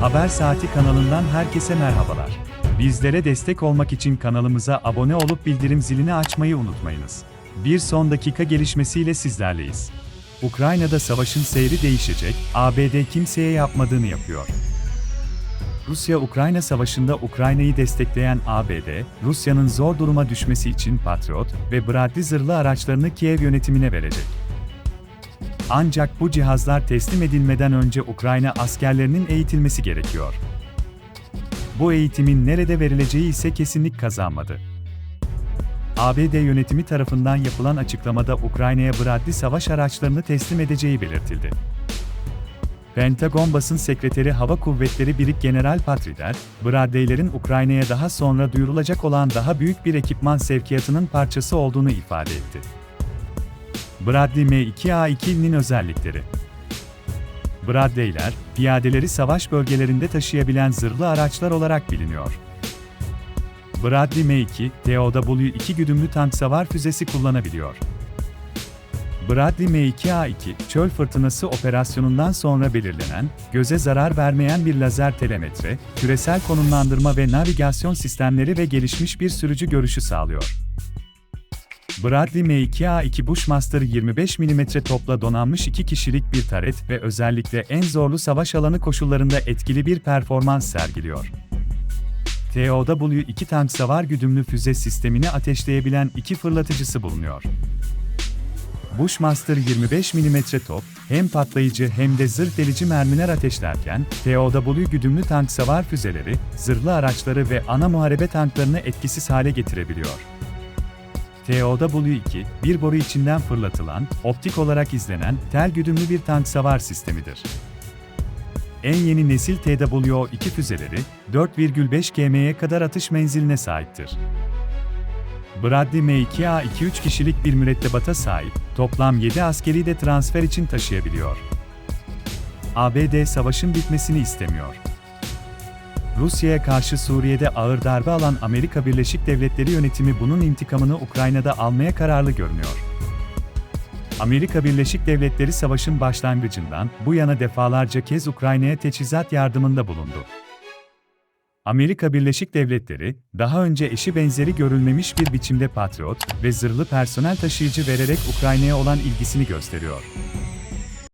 Haber Saati kanalından herkese merhabalar. Bizlere destek olmak için kanalımıza abone olup bildirim zilini açmayı unutmayınız. Bir son dakika gelişmesiyle sizlerleyiz. Ukrayna'da savaşın seyri değişecek, ABD kimseye yapmadığını yapıyor. Rusya-Ukrayna savaşında Ukrayna'yı destekleyen ABD, Rusya'nın zor duruma düşmesi için Patriot ve Bradley zırhlı araçlarını Kiev yönetimine verecek. Ancak bu cihazlar teslim edilmeden önce Ukrayna askerlerinin eğitilmesi gerekiyor. Bu eğitimin nerede verileceği ise kesinlik kazanmadı. ABD yönetimi tarafından yapılan açıklamada Ukrayna'ya Bradley savaş araçlarını teslim edeceği belirtildi. Pentagon basın sekreteri Hava Kuvvetleri Birik General Patrider, Bradley'lerin Ukrayna'ya daha sonra duyurulacak olan daha büyük bir ekipman sevkiyatının parçası olduğunu ifade etti. Bradley M2A2'nin özellikleri Bradley'ler, piyadeleri savaş bölgelerinde taşıyabilen zırhlı araçlar olarak biliniyor. Bradley M2, TOW-2 güdümlü tank savar füzesi kullanabiliyor. Bradley M2A2, çöl fırtınası operasyonundan sonra belirlenen, göze zarar vermeyen bir lazer telemetre, küresel konumlandırma ve navigasyon sistemleri ve gelişmiş bir sürücü görüşü sağlıyor. Bradley M2A2 Bushmaster 25 mm topla donanmış iki kişilik bir taret ve özellikle en zorlu savaş alanı koşullarında etkili bir performans sergiliyor. TOW-2 tank savar güdümlü füze sistemini ateşleyebilen iki fırlatıcısı bulunuyor. Bushmaster 25 mm top, hem patlayıcı hem de zırh delici mermiler ateşlerken, TOW güdümlü tank savar füzeleri, zırhlı araçları ve ana muharebe tanklarını etkisiz hale getirebiliyor. TOW-2, bir boru içinden fırlatılan, optik olarak izlenen, tel güdümlü bir tank savar sistemidir. En yeni nesil TWO-2 füzeleri, 4,5 km'ye kadar atış menziline sahiptir. Bradley M2A2 3 kişilik bir mürettebata sahip, toplam 7 askeri de transfer için taşıyabiliyor. ABD savaşın bitmesini istemiyor. Rusya'ya karşı Suriye'de ağır darbe alan Amerika Birleşik Devletleri yönetimi bunun intikamını Ukrayna'da almaya kararlı görünüyor. Amerika Birleşik Devletleri savaşın başlangıcından bu yana defalarca kez Ukrayna'ya teçhizat yardımında bulundu. Amerika Birleşik Devletleri, daha önce eşi benzeri görülmemiş bir biçimde Patriot ve zırhlı personel taşıyıcı vererek Ukrayna'ya olan ilgisini gösteriyor.